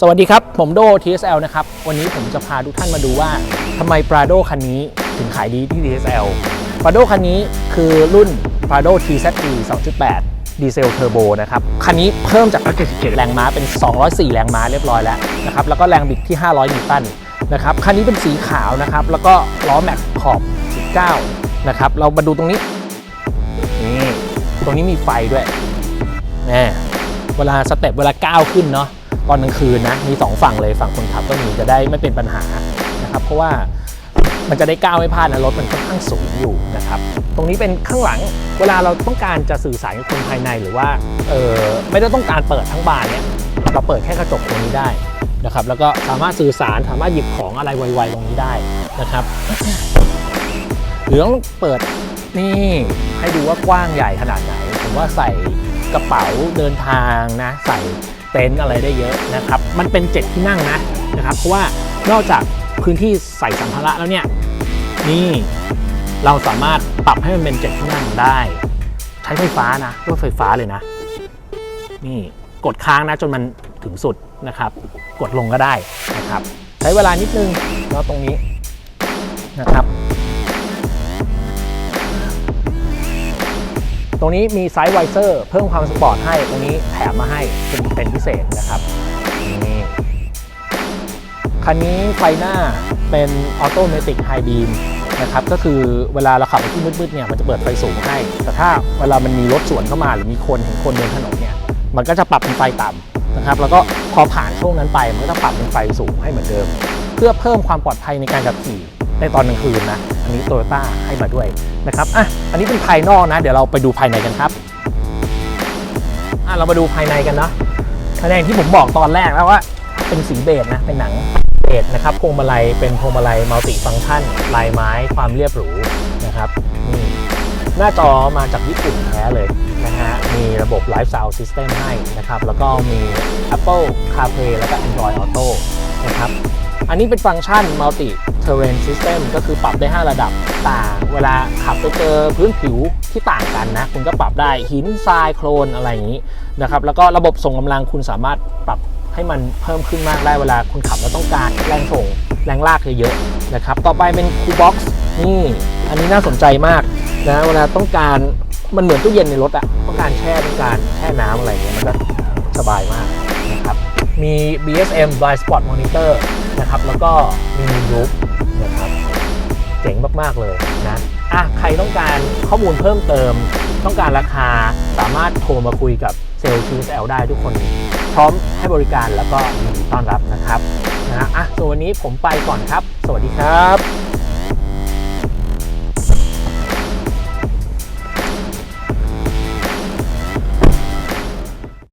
สวัสดีครับ ผมโด TSL นะครับ วันนี้ผมจะพาทุกท่านมาดูว่าทำไม Prado คันนี้ถึงขายดีที่ TSL Prado คันนี้คือรุ่น Prado TZE 2.8 ดีเซลเทอร์โบนะครับ คันนี้เพิ่มจาก 177 แรงม้าเป็น 204 แรงม้าเรียบร้อยแล้วนะครับ แล้วก็แรงบิดที่ 500 นิวตันนะครับ คันนี้เป็นสีขาวนะครับ แล้วก็ล้อแม็กขอบ 19 นะครับ เรามาดูตรงนี้ นี่ ตรงนี้มีไฟด้วยแน่เวลาสเต็ปเวลาก้าวขึ้นเนาะ อนกลางคืนนะมีสองฝั่งเลยฝั่งคนขับก็มีจะได้ไม่เป็นปัญหานะครับเพราะว่ามันจะได้ก้าวไม่พลาดนะรถมันค่อนข้างสูงอยู่นะครับตรงนี้เป็นข้างหลังเวลาเราต้องการจะสื่อสารกับคนภายในหรือว่าเออไม่ได้ต้องการเปิดทั้งบานเนี่ยเราเปิดแค่กระจกตรงนี้ได้นะครับแล้วก็สามารถสื่อสารสามารถหยิบของอะไรไวๆตรงนี้ได้นะครับหรือต้องเปิดนี่ให้ดูว่ากว้างใหญ่ขนาดไหนผมว่าใส่กระเป๋าเดินทางนะใส่ เต็นท์อะไรได้เยอะนะครับ มันเป็นเจ็ดที่นั่งนะนะครับ เพราะว่านอกจากพื้นที่ใส่สัมภาระแล้วเนี่ย นี่เราสามารถปรับให้มันเป็นเจ็ดที่นั่งได้ ใช้ไฟฟ้านะรถไฟฟ้าเลยนะ นี่กดค้างนะจนมันถึงสุดนะครับ กดลงก็ได้นะครับ ใช้เวลานิดนึงแล้วตรงนี้นะครับ ตรงนี้มีไซส์ไวเซอร์เพิ่มความสปอร์ตให้ ตรงนี้แถมมาให้เป็นเป็นพิเศษนะครับนี่คันนี้ไฟหน้าเป็นออโตเมติกไฮบีมนะครับก็คือเวลาเราขับไปที่มืดๆเนี่ยมันจะเปิดไฟสูงให้ แต่ถ้าเวลามันมีรถสวนเข้ามาหรือมีคนเห็นคนเดินถนนเนี่ยมันก็จะปรับเป็นไฟต่ำนะครับแล้วก็พอผ่านช่วงนั้นไปมันก็จะปรับเป็นไฟสูงให้เหมือนเดิม เพื่อเพิ่มความปลอดภัยในการขับขี่ในตอนกลางคืนนะ นี้โตโยต้าให้มาด้วยนะครับอะอันนี้เป็นภายนอกนะ เดี๋ยวเราไปดูภายในกันครับอะเรามาดูภายในกันเนาะภายในที่ผมบอกตอนแรกแล้วว่าเป็นสีเบจนะเป็นหนังเบจนะครับพวงมาลัยเป็นพวงมาลัยมัลติฟังก์ชันลายไม้ความเรียบหรูนะครับนี่หน้าจอมาจากญี่ปุ่นแท้เลยนะฮะ มีระบบ Live Sound System ให้นะครับ แล้วก็มี Apple CarPlay แล้วก็ Android Auto นะครับ อันนี้เป็นฟังก์ชัน Multi Terrain System ก็คือปรับได้ 5 ระดับต่างเวลาขับไปเจอพื้นผิวที่ต่างกันนะ คุณก็ปรับได้หินทรายโคลนอะไรอย่างนี้นะครับแล้วก็ระบบส่งกำลังคุณสามารถปรับให้มันเพิ่มขึ้นมากได้เวลาคุณขับแล้วต้องการแรงส่งแรงลากเยอะๆนะครับต่อไปเป็นคูบ็อกซ์นี่อันนี้น่าสนใจมากนะเวลาต้องการมันเหมือนตู้เย็นในรถอะต้องการแช่ต้องการแช่น้ำอะไรอย่างเงี้ยมันก็สบายมากนะครับมี BSM Blind Spot Monitor นะครับแล้วก็มีมู มากๆเลยนะอะใครต้องการข้อมูลเพิ่มเติม ต้องการราคาสามารถโทรมาคุยกับเซลล์ TSL ได้ทุกคน พร้อมให้บริการแล้วก็ต้อนรับนะครับนะฮะอะส่วนวันนี้ผมไปก่อนครับ สวัสดีครับ